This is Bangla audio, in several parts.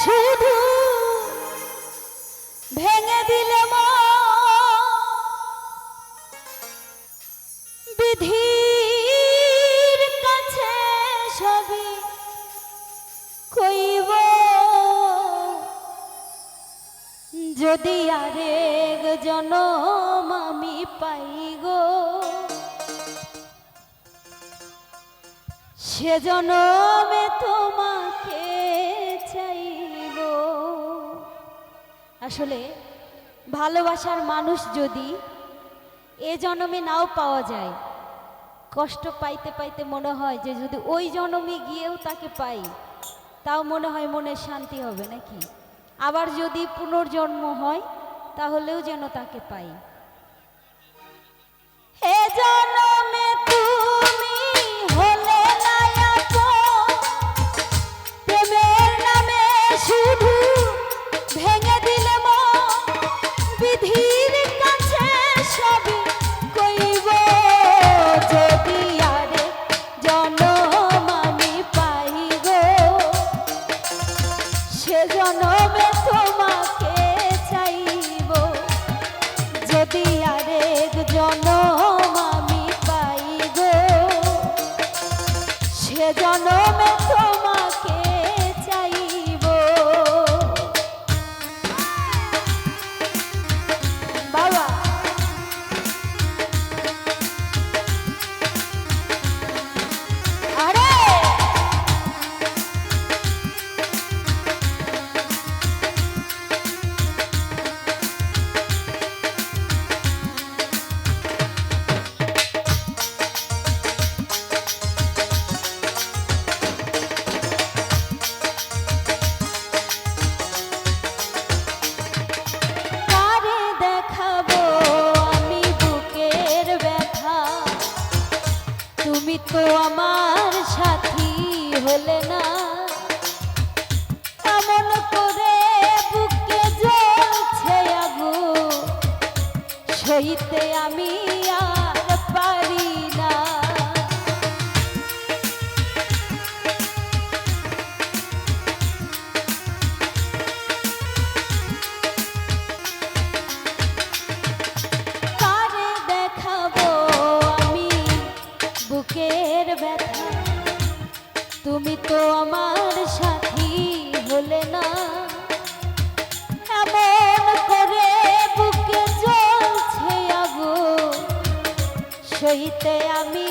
শুধু ভেঙে দিলে বিধির কাছে সবই যদি আরেক জনম আমি পাই গো, সে জনমে তোমার আসলে ভালোবাসার মানুষ যদি এ জনমে নাও পাওয়া যায়, কষ্ট পাইতে পাইতে মনে হয় যে যদি ওই জনমে গিয়েও তাকে পাই, তাও মনে হয় মনে শান্তি হবে নাকি? আবার যদি পুনর্জন্ম হয়, তাহলেও যেন তাকে পাই। হে হইতে আমি আ আমি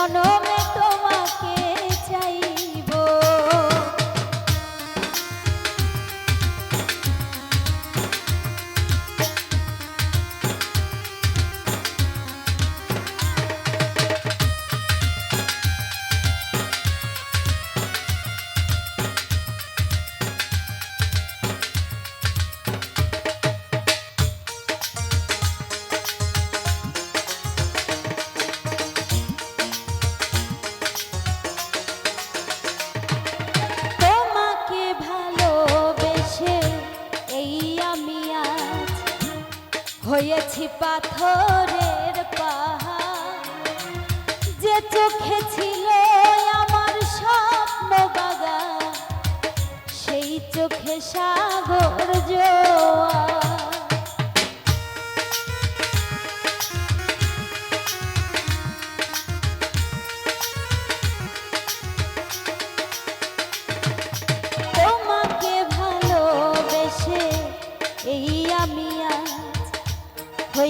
don't know পাথর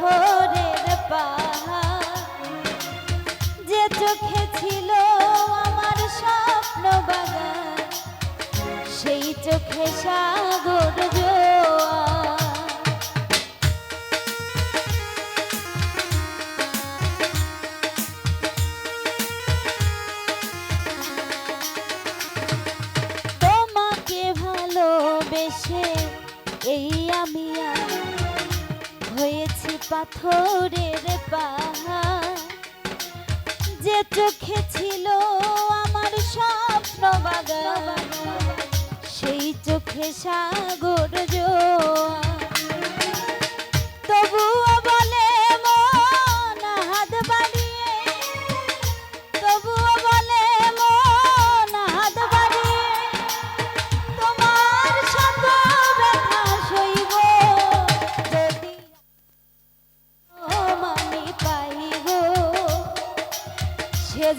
পাথরের পাহাড়। যে চোখে ছিল আমার স্বপ্ন বাগান, সেই চোখে সাগর তোমাকে ভালোবেসে এই আমি পাথরের যে চোখে ছিল আমার স্বপ্ন বাগান সেই চোখে সাগর জোয়া তবুও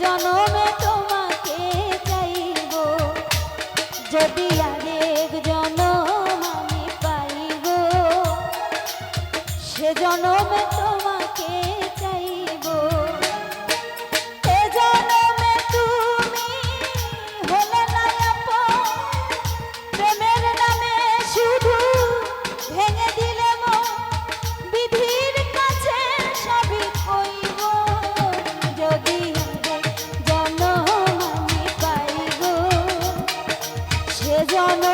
জনমে তোমাকে চাইব। যদি no, no.